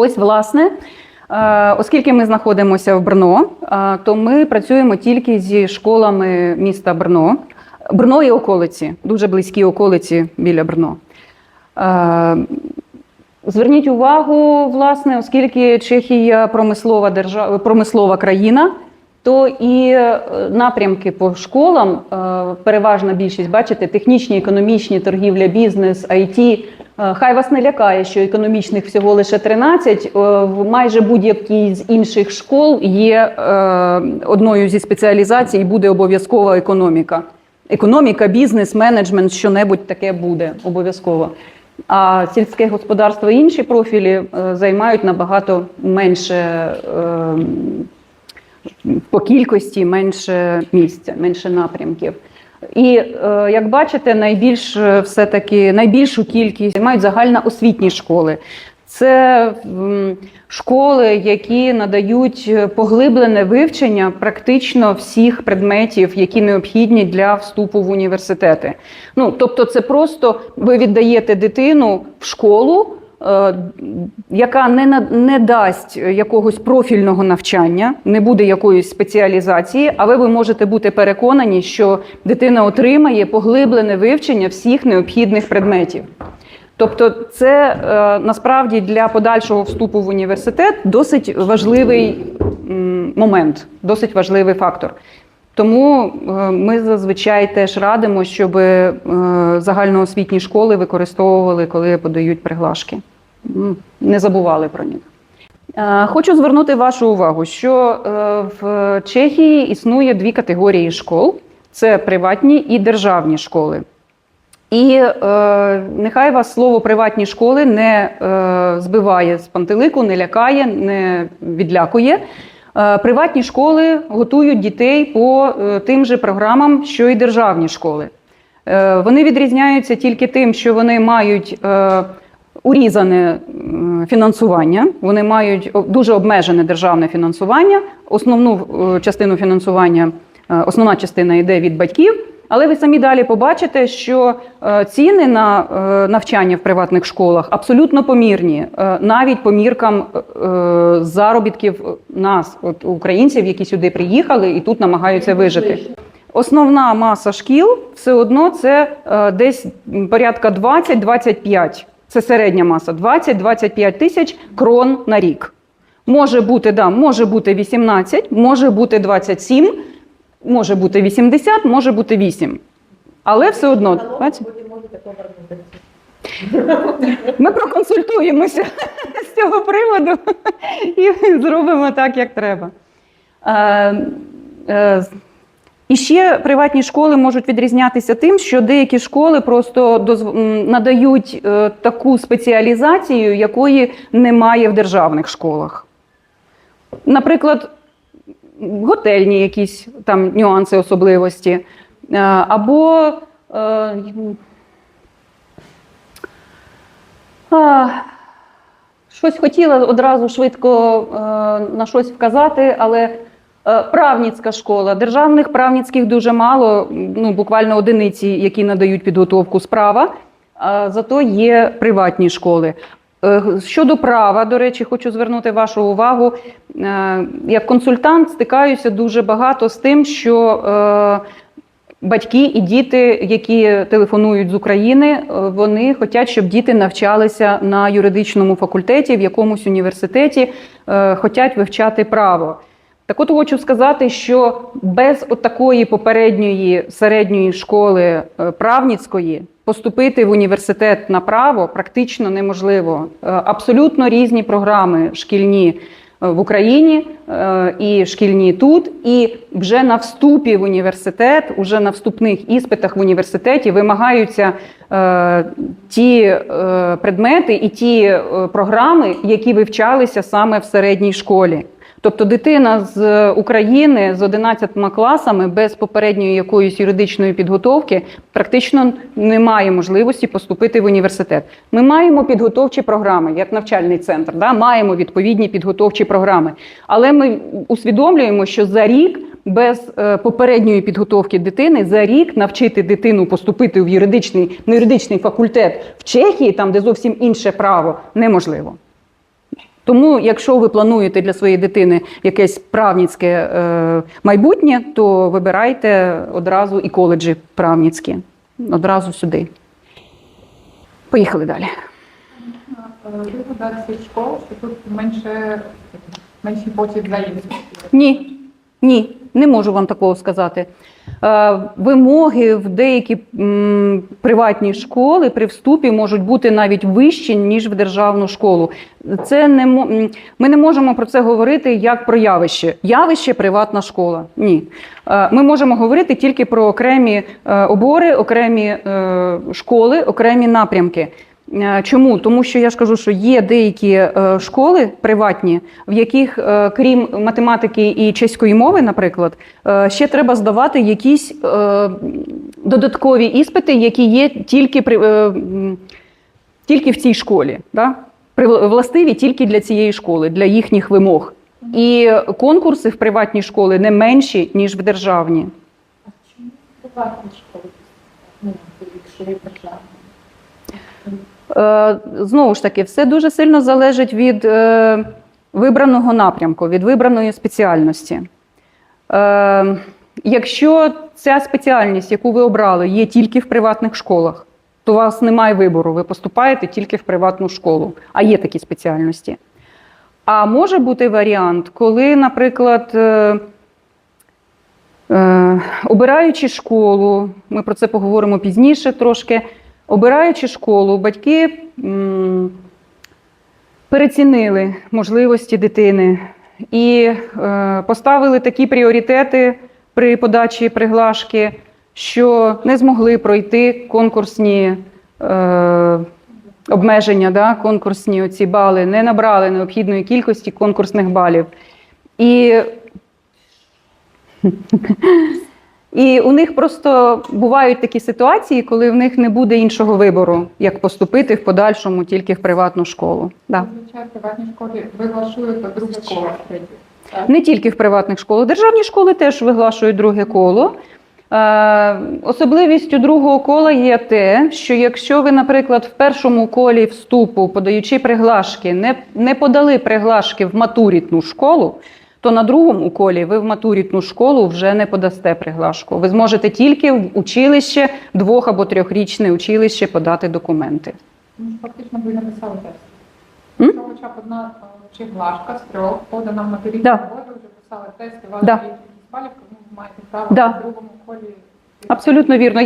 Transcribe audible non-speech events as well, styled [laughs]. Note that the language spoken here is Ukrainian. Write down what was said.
Ось, власне, е, оскільки ми знаходимося в Брно, е, то ми працюємо тільки зі школами міста Брно. Брно і околиці, дуже близькі околиці біля Брно. Е, Зверніть увагу, власне, оскільки Чехія промислова держава, промислова країна, то і е, напрямки по школам, е, переважна більшість, бачите, технічні, економічні, торгівля, бізнес, IT. Е, Хай вас не лякає, що економічних всього лише 13. Е, В майже будь-якій з інших школ є одною зі спеціалізацій, буде обов'язкова економіка. Економіка, бізнес, менеджмент, що-небудь таке буде обов'язково. А сільське господарство і інші профілі займають набагато менше по кількості, менше місця, менше напрямків. І е, як бачите, найбільш е, все-таки найбільшу кількість займають загальноосвітні школи. Це школи, які надають е, поглиблене вивчення практично всіх предметів, які необхідні для вступу в університети. Ну тобто, це просто ви віддаєте дитину в школу, яка не, не дасть якогось профільного навчання, не буде якоїсь спеціалізації, але ви можете бути переконані, що дитина отримає поглиблене вивчення всіх необхідних предметів. Тобто, це е, насправді для подальшого вступу в університет досить важливий момент, досить важливий фактор. Тому е, ми зазвичай теж радимо, щоб е, загальноосвітні школи використовували, коли подають приглашки. Не забували про них. Е, Хочу звернути вашу увагу, що в Чехії існує дві категорії школ: це приватні і державні школи. І е, нехай вас слово приватні школи не е, збиває з пантелику, не лякає, не відлякує. Е, приватні школи готують дітей по е, тим же програмам, що й державні школи. Е, вони відрізняються тільки тим, що вони мають урізане фінансування, вони мають дуже обмежене державне фінансування. Основну частину фінансування, основна частина йде від батьків. Але ви самі далі побачите, що е, ціни на е, навчання в приватних школах абсолютно помірні, е, навіть по міркам заробітків нас, от українців, які сюди приїхали і тут намагаються вижити. Основна маса шкіл все одно це десь порядка 20-25. Це середня маса 20-25 тисяч крон на рік. Може бути, да, може бути 18, може бути 27, може бути 80, може бути 8. Але все одно, бачите? Ми проконсультуємося [laughs] з цього приводу і зробимо так, як треба. Е, е, і ще приватні школи можуть відрізнятися тим, що деякі школи просто надають е, таку спеціалізацію, якої немає в державних школах. Наприклад, готельні якісь там нюанси, особливості, е, або е, а, щось хотіла одразу швидко е, на щось вказати, але е, правницька школа. Державних правницьких дуже мало, ну буквально одиниці, які надають підготовку справа. Зато є приватні школи. Е, Щодо права, до речі, хочу звернути вашу увагу. Е, Як консультант стикаюся дуже багато з тим, що е, батьки і діти, які телефонують з України, вони хочуть, щоб діти навчалися на юридичному факультеті, в якомусь університеті, хочуть вивчати право. Так от хочу сказати, що без такої попередньої середньої школи е, правницької поступити в університет на право практично неможливо. Е, Абсолютно різні програми шкільні е, в Україні і шкільні тут. І вже на вступі в університет, уже на вступних іспитах в університеті вимагаються ті предмети і ті програми, які вивчалися саме в середній школі. Тобто дитина з України з 11 класами без попередньої якоїсь юридичної підготовки практично не має можливості поступити в університет. Ми маємо підготовчі програми, як навчальний центр, да? маємо відповідні підготовчі програми. Але ми усвідомлюємо, що за рік без е, попередньої підготовки дитини за рік навчити дитину поступити в юридичний, на юридичний факультет в Чехії, там де зовсім інше право, неможливо. Тому, якщо ви плануєте для своєї дитини якесь правницьке е, майбутнє, то вибирайте одразу і коледжі правницькі. Одразу сюди. Поїхали далі. Ви цих школ, що тут менше менший почет взаємності. Ні, ні, не можу вам такого сказати. Е, вимоги в деякі приватні школи при вступі можуть бути навіть вищі, ніж в державну школу. Це не ми не можемо про це говорити як про явище. Явище приватна школа. Ні. Е, ми можемо говорити тільки про окремі е, обори, окремі школи, окремі напрямки. Е, Чому? Тому що я ж кажу, що є деякі е, школи приватні, в яких, е, крім математики і чеської мови, наприклад, ще треба здавати якісь додаткові іспити, які є тільки при. Тільки в цій школі, да? Властиві тільки для цієї школи, для їхніх вимог. І конкурси в приватні школи не менші, ніж в державні. А чому приватні школи? Ну, якщо є державні? Е, Знову ж таки, все дуже сильно залежить від е, вибраного напрямку, від вибраної спеціальності. Е, Якщо ця спеціальність, яку ви обрали, є тільки в приватних школах, то у вас немає вибору, ви поступаєте тільки в приватну школу, а є такі спеціальності. А може бути варіант, коли, наприклад, обираючи школу, ми про це поговоримо пізніше трошки. Обираючи школу, батьки м, перецінили можливості дитини і е, поставили такі пріоритети при подачі приглашки, що не змогли пройти конкурсні е, обмеження, да, конкурсні оці бали, не набрали необхідної кількості конкурсних балів. І [laughs] і у них просто бувають такі ситуації, коли в них не буде іншого вибору, як поступити в подальшому тільки в приватну школу. Да. Зазвичай в приватній школі виглашують друге коло Не тільки в приватних школах, державні школи теж виглашують друге коло. Е, особливістю другого кола є те, що якщо ви, наприклад, в першому колі вступу, подаючи приглашки, не, не подали приглашки в матурітну школу, то на другому колі ви в матурітну школу вже не подасте приглашку. Ви зможете тільки в училище, двох або трьохрічне училище подати документи. Фактично ви написали тест. Якщо хоча б одна е, чи глашка з трьох подана в матеріал, Да. ви вже писали тест, і вас Да. є якісь балів, тому ви маєте право Да. в другому колі. Абсолютно вірно.